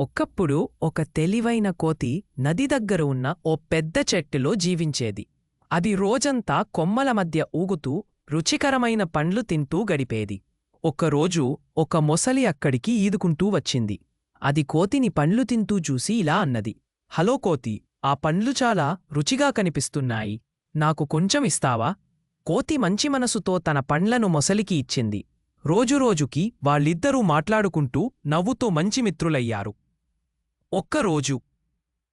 ఒకప్పుడు ఒక తెలివైన కోతి నది దగ్గర ఉన్న ఓ పెద్ద చెట్టులో జీవించేది. అది రోజంతా కొమ్మల మధ్య ఊగుతూ రుచికరమైన పండ్లు తింటూ గడిపేది. ఒకరోజు ఒక మొసలి అక్కడికి ఈదుకుంటూ వచ్చింది. అది కోతిని పండ్లు తింటూ చూసి ఇలా అన్నది హలో కోతి ఆ పండ్లు చాలా రుచిగా కనిపిస్తున్నాయి. నాకు కొంచెం ఇస్తావా? కోతి మంచి మనసుతో తన పండ్లను మొసలికి ఇచ్చింది. రోజురోజుకి వాళ్ళిద్దరూ మాట్లాడుకుంటూ నవ్వుతూ మంచి మిత్రులయ్యారు. ఒక్కరోజు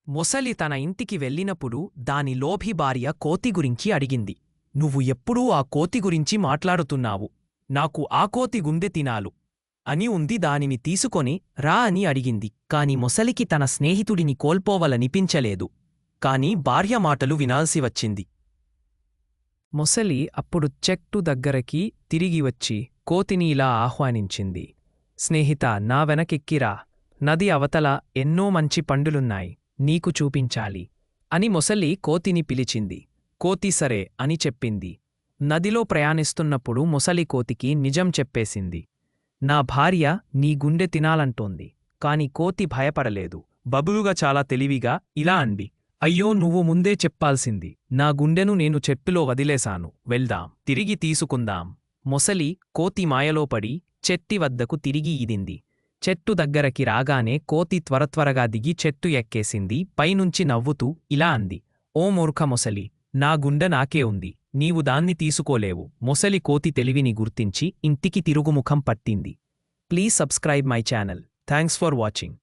మొసలి తన ఇంటికి వెళ్ళినప్పుడు దాని లోభి భార్య కోతి గురించి అడిగింది. నువ్వు ఎప్పుడూ ఆ కోతి గురించి మాట్లాడుతున్నావు. నాకు ఆ కోతి గుండె తినాలు అని ఉంది దానిని తీసుకొని రా అని అడిగింది. కాని మొసలికి తన స్నేహితుడిని కోల్పోవలనిపించలేదు. కాని భార్య మాటలు వినాల్సి వచ్చింది. మొసలి అప్పుడు చెట్టు దగ్గరకి తిరిగి వచ్చి కోతిని ఇలా ఆహ్వానించింది. స్నేహిత నా వెనకెక్కిరా. నది అవతల ఎన్నో మంచి పండులున్నాయి నీకు చూపించాలి. అని మొసలి కోతిని పిలిచింది. కోతి సరే అని చెప్పింది. నదిలో ప్రయాణిస్తున్నప్పుడు మొసలి కోతికి నిజం చెప్పేసింది. నా భార్య నీ గుండె తినాలంటోంది కాని కోతి భయపడలేదు. బబులుగా చాలా తెలివిగా ఇలా అంది. అయ్యో నువ్వు ముందే చెప్పాల్సింది. నా గుండెను నేను చెట్టులో వదిలేశాను. వెళ్దాం తిరిగి తీసుకుందాం. మొసలి కోతి మాయలో పడి చెట్టి వద్దకు తిరిగి ఈదింది. చెట్టు దగ్గరకి రాగానే కోతి త్వరత్వరగా దిగి చెట్టు ఎక్కేసింది. పైనుంచి నవ్వుతూ ఇలా అంది. ఓ మూర్ఖ మొసలి నా గుండె నాకే ఉంది. నీవు దాన్ని తీసుకోలేవు. మొసలి కోతి తెలివిని గుర్తించి ఇంటికి తిరుగుముఖం పట్టింది. Please subscribe my channel. Thanks for watching.